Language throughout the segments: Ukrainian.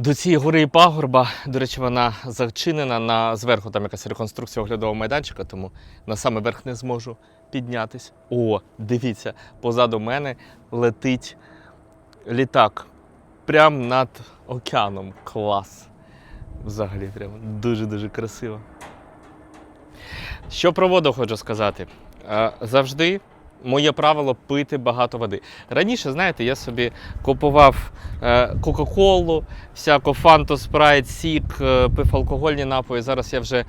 До цієї гори і пагорба, до речі, вона зачинена на зверху, там якась реконструкція оглядового майданчика, тому на самий верх не зможу піднятись. О, дивіться, позаду мене летить літак. Прямо над океаном. Клас. Взагалі, прямо дуже-дуже красиво. Що про воду хочу сказати? Е, Завжди моє правило пити багато води. Раніше, знаєте, я собі купував е, Кока-Колу, всяку фанту, спрайт, сік, е, пив алкогольні напої. Зараз я вже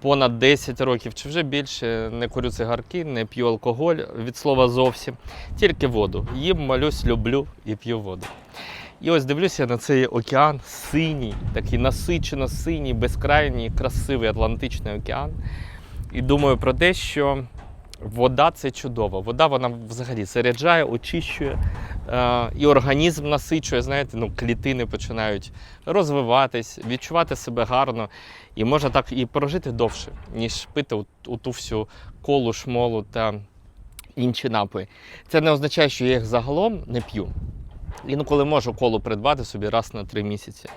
понад 10 років чи вже більше не курю цигарки, не п'ю алкоголь від слова зовсім, тільки воду. Їм молюсь, люблю і п'ю воду. І ось дивлюся на цей океан синій, такий насичено синій, безкрайній, красивий Атлантичний океан. І думаю про те, що вода це чудово. Вода вона взагалі заряджає, очищує е, і організм насичує. Знаєте, ну, клітини починають розвиватись, відчувати себе гарно. І можна так і прожити довше, ніж пити у, у ту всю колу, шмолу та інші напої. Це не означає, що я їх загалом не п'ю. Інколи можу колу придбати собі раз на три місяці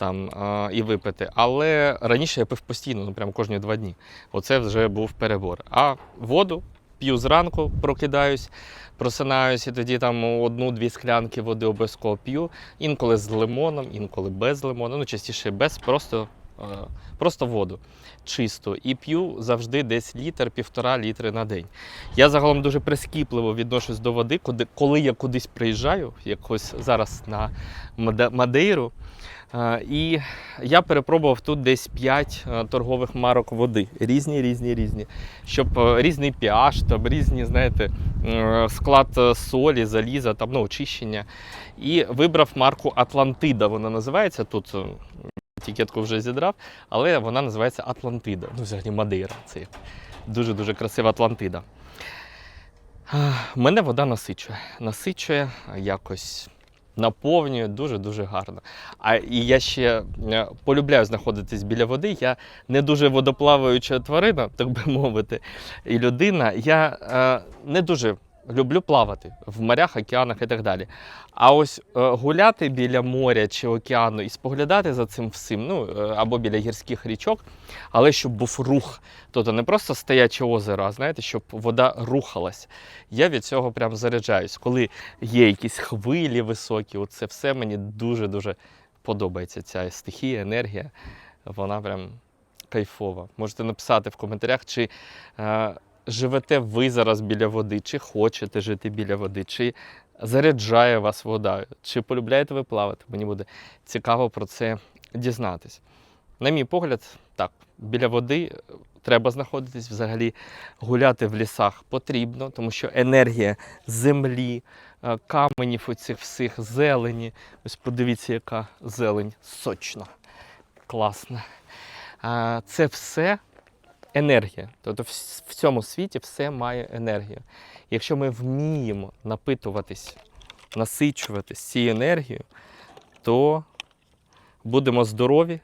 там, і випити. Але раніше я пив постійно, ну прямо кожні два дні. Оце вже був перебор. А воду п'ю зранку, прокидаюсь, просинаюсь, і тоді там одну-дві склянки води обов'язково п'ю. Інколи з лимоном, інколи без лимону. Ну, частіше без, просто, просто воду чисту. І п'ю завжди десь літр, півтора літри на день. Я загалом дуже прискіпливо відношусь до води, коли, я кудись приїжджаю, якось зараз на Мадейру. Е, І я перепробував тут десь 5 торгових марок води. Різні, різні, різні. Щоб е, різний pH, там різні, знаєте, е, склад е, солі, заліза, там, ну, очищення. І вибрав марку Атлантида. Вона називається тут. Етикетку вже зідрав, але вона називається Атлантида. Ну, взагалі Мадейра. Це дуже-дуже красива Атлантида. Мене вода насичує. Насичує якось наповнює дуже-дуже гарно. А і я ще полюбляю знаходитись біля води. Я не дуже водоплаваюча тварина, так би мовити, і людина. Я е, не дуже люблю плавати в морях, океанах і так далі. А ось е, гуляти біля моря чи океану і споглядати за цим всім, ну е, або біля гірських річок, але щоб був рух. Тобто не просто стояче озеро, а знаєте, щоб вода рухалась. Я від цього прям заряджаюсь. Коли є якісь хвилі високі, оце все мені дуже-дуже подобається. Ця стихія, енергія. Вона прям кайфова. Можете написати в коментарях, чи е, живете ви зараз біля води, чи хочете жити біля води, чи заряджає вас вода, чи полюбляєте ви плавати. Мені буде цікаво про це дізнатись. На мій погляд, так, біля води треба знаходитись взагалі гуляти в лісах потрібно, тому що енергія землі, е, каменів оцих всіх, зелені. Ось подивіться, яка зелень сочна, класна. Це все енергія. Тобто в цьому світі все має енергію. Якщо ми вміємо напитуватись, насичуватись цією енергією, то будемо здорові,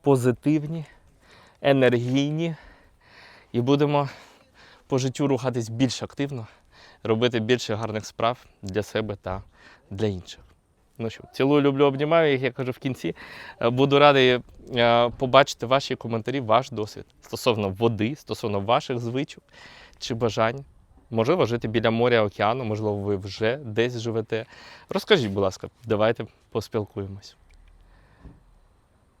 позитивні, енергійні і будемо по життю рухатись більш активно, робити більше гарних справ для себе та для інших. Ну що, цілую, люблю, обнімаю, як я кажу в кінці. Е, Буду радий е, побачити ваші коментарі, ваш досвід стосовно води, стосовно ваших звичок чи бажань. Можливо, жити біля моря, океану, можливо, ви вже десь живете. Розкажіть, будь ласка, давайте поспілкуємось.